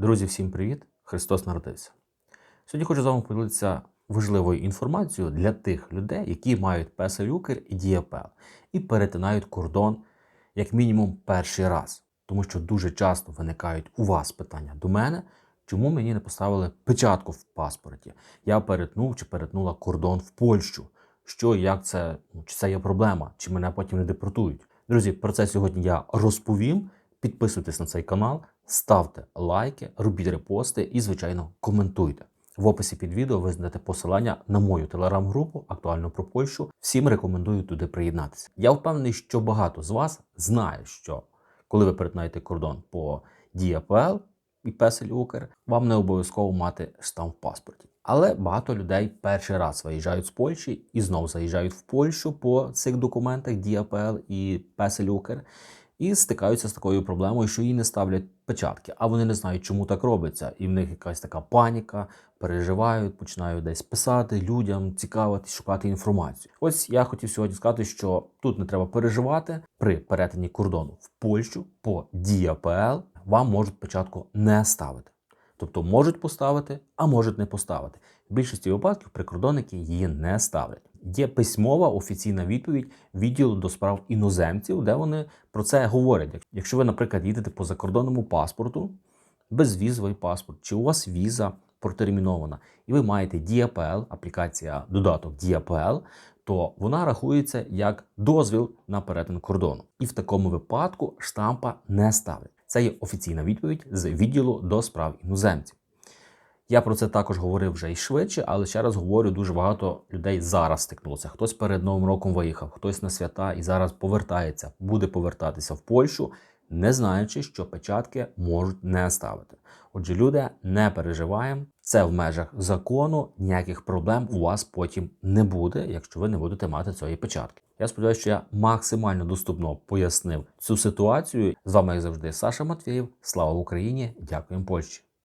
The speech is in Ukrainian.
Друзі, всім привіт! Христос народився. Сьогодні хочу з вами поділитися важливою інформацією для тих людей, які мають песель Укр і ДІАПЛ і перетинають кордон як мінімум перший раз. Тому що дуже часто виникають у вас питання до мене, чому мені не поставили печатку в паспорті. Я перетнув чи перетнула кордон в Польщу. Що як це, ну, чи це є проблема, чи мене потім не депортують. Друзі, про це сьогодні я розповім. Підписуйтесь на цей канал, ставте лайки, робіть репости і, звичайно, коментуйте. В описі під відео ви знайдете посилання на мою телеграм-групу актуально про Польщу. Всім рекомендую туди приєднатися. Я впевнений, що багато з вас знає, що коли ви перетинаєте кордон по ДІАПЛ і Песель Укр, вам не обов'язково мати штамп в паспорті. Але багато людей перший раз виїжджають з Польщі і знову заїжджають в Польщу по цих документах ДІАПЛ і Песель Укр і стикаються з такою проблемою, що їй не ставлять печатки, а вони не знають, чому так робиться. І в них якась така паніка, переживають, починають десь писати людям, цікавитись, шукати інформацію. Ось я хотів сьогодні сказати, що тут не треба переживати при перетині кордону в Польщу по ДІАПЛ вам можуть печатку не ставити. Тобто можуть поставити, а можуть не поставити. В більшості випадків прикордонники її не ставлять. Є письмова офіційна відповідь відділу до справ іноземців, де вони про це говорять. Якщо ви, наприклад, їдете по закордонному паспорту, безвізовий паспорт, чи у вас віза протермінована, і ви маєте DAPL, аплікація додаток DAPL, то вона рахується як дозвіл на перетин кордону. І в такому випадку штампа не ставлять. Це є офіційна відповідь з відділу до справ іноземців. Я про це також говорив вже і швидше, але ще раз говорю, дуже багато людей зараз стикнулося. Хтось перед Новим роком виїхав, хтось на свята і зараз повертається, буде повертатися в Польщу, не знаючи, що печатки можуть не ставити. Отже, люди, не переживаємо. Це в межах закону, ніяких проблем у вас потім не буде, якщо ви не будете мати цієї печатки. Я сподіваюся, що я максимально доступно пояснив цю ситуацію. З вами, як завжди, Саша Матвєєв. Слава Україні! Дякуємо Польщі!